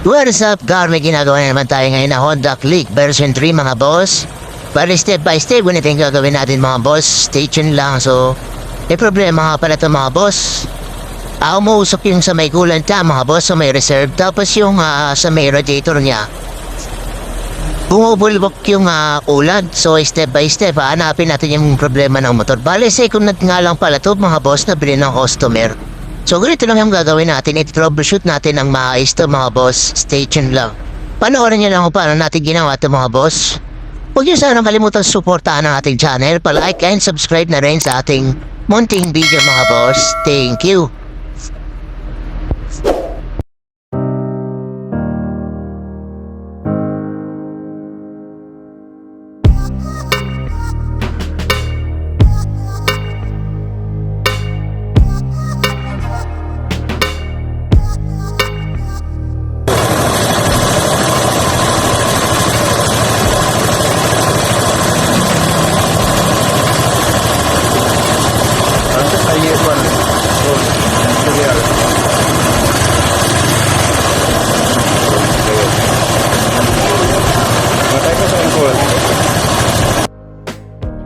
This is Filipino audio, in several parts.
What is up, Gar? May ginagawa na naman tayo ngayon na Honda Click version 3 mga boss. Bali step by step, ganito yung gagawin natin mga boss. Stay tuned lang. So, may problema nga pala ito mga boss. Ah, umuusok yung sa may coolant niya mga boss, sa may reserve. Tapos yung ah, sa may radiator niya. Bumubulbok yung ah, coolant. So, step by step, ah, hanapin natin yung problema ng motor. Bali, second nut nga lang pala to mga boss na bilhin ng customer. So ganito lang yung gagawin natin, i-troubleshoot natin ang maayos to mga boss. Stay tuned lang. Panoorin niyo lang kung paano natin ginawa to mga boss. Huwag niyo sanang kalimutan suportahan ang ating channel, palike and subscribe na rin sa ating munting video mga boss. Thank you.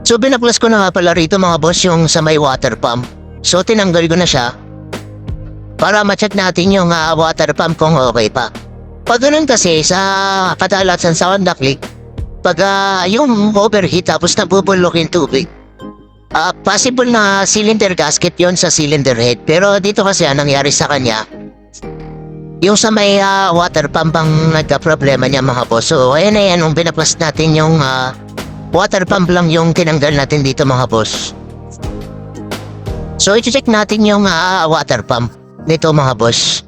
So binaplas ko na nga pala rito mga boss yung sa may water pump. So tinanggal ko na siya. Para ma-check natin yung ah, water pump kung okay pa. Pag ganun kasi sa kadalasan sa Honda Click, pag ah, yung overheat tapos nabubulok yung tubig, ah, possible na cylinder gasket yon sa cylinder head. Pero dito kasi ang nangyari sa kanya, yung sa may ah, water pump ang nagka-problema niya mga boss. So ayan na yan, nung binaplas natin yung ah, water pump lang yung tinanggal natin dito mga boss. So i-check natin yung ah, water pump nito mga boss.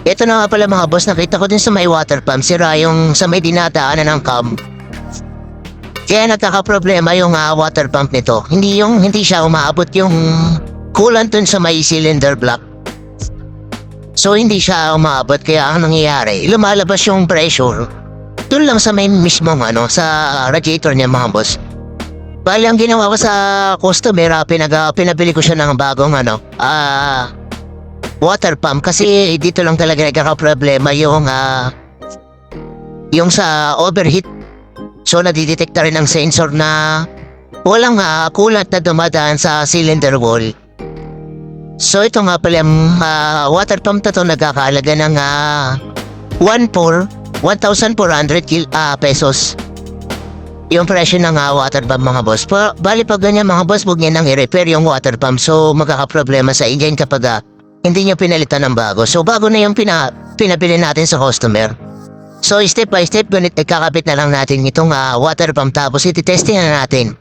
Ito na nga pala mga boss, nakita ko din sa may water pump, sira yung sa may dinadaanan ng cam. Kaya nagkakaproblema yung ah, water pump nito. Hindi yung hindi siya umaabot yung coolant dun sa may cylinder block. So hindi siya umaabot kaya ang nangyayari, lumalabas yung pressure. Doon lang sa may mismong ano, sa radiator niya mga boss. Bali ang ginawa ko sa customer, ah, pinag, pinabili ko siya ng bagong ano, ah, water pump kasi dito lang talaga nagkakaproblema yung ah, yung sa overheat. So nadidetekta rin ang sensor na walang ah, coolant na dumadaan sa cylinder wall. So ito nga pala ang ah, water pump na to nagkakalaga ng ah, 1,400 1,400 kil- ah, pesos. Yung presyo ng ah, water pump mga boss. Pa, bali pag ganyan mga boss, huwag niya nang i-repair yung water pump. So magkakaproblema sa engine kapag ah, hindi niya pinalitan ng bago. So bago na yung pina, pinabili natin sa customer. So step by step, ganit nagkakabit na lang natin itong ah, water pump tapos ititesting na natin.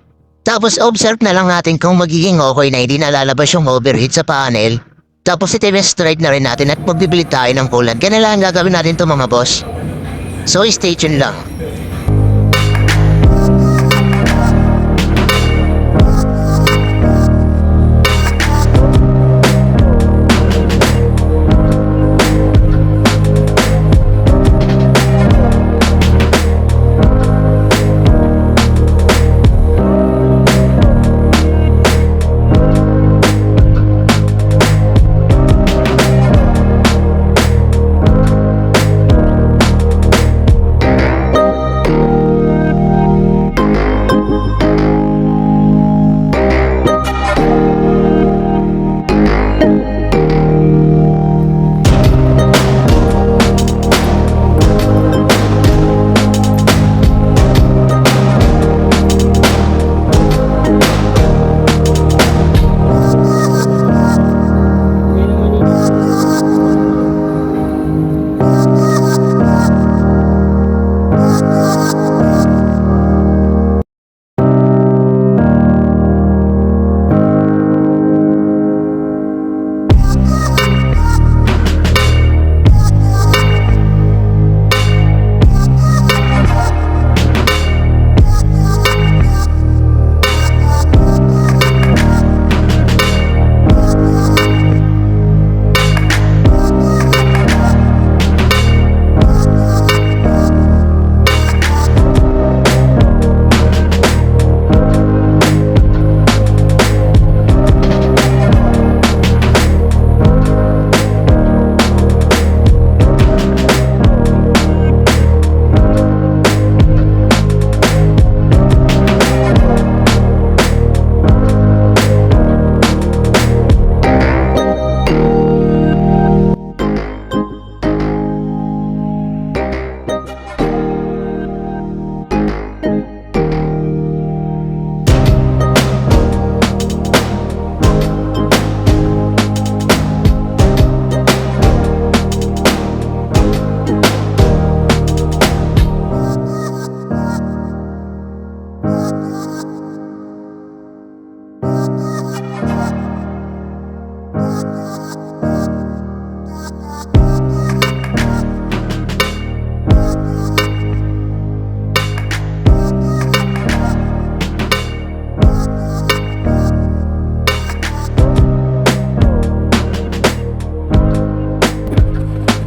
Tapos observe na lang natin kung magiging okay na hindi nalalabas yung overheat sa panel. Tapos iti-test ride na rin natin at magbibili tayo ng coolant. Ganun lang ang gagawin natin to mga boss. So stay tuned lang.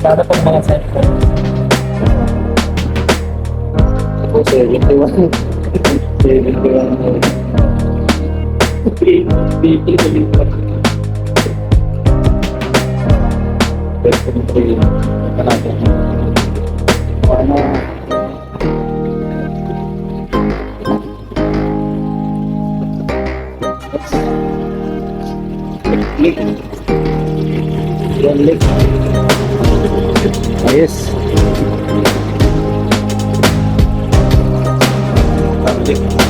Ano pong mga cellphone? Ako, 71. 71. People ko din pa. Cellphone ko yun. Ito natin. Ano? Click. Yan, click. Ayos. Yes.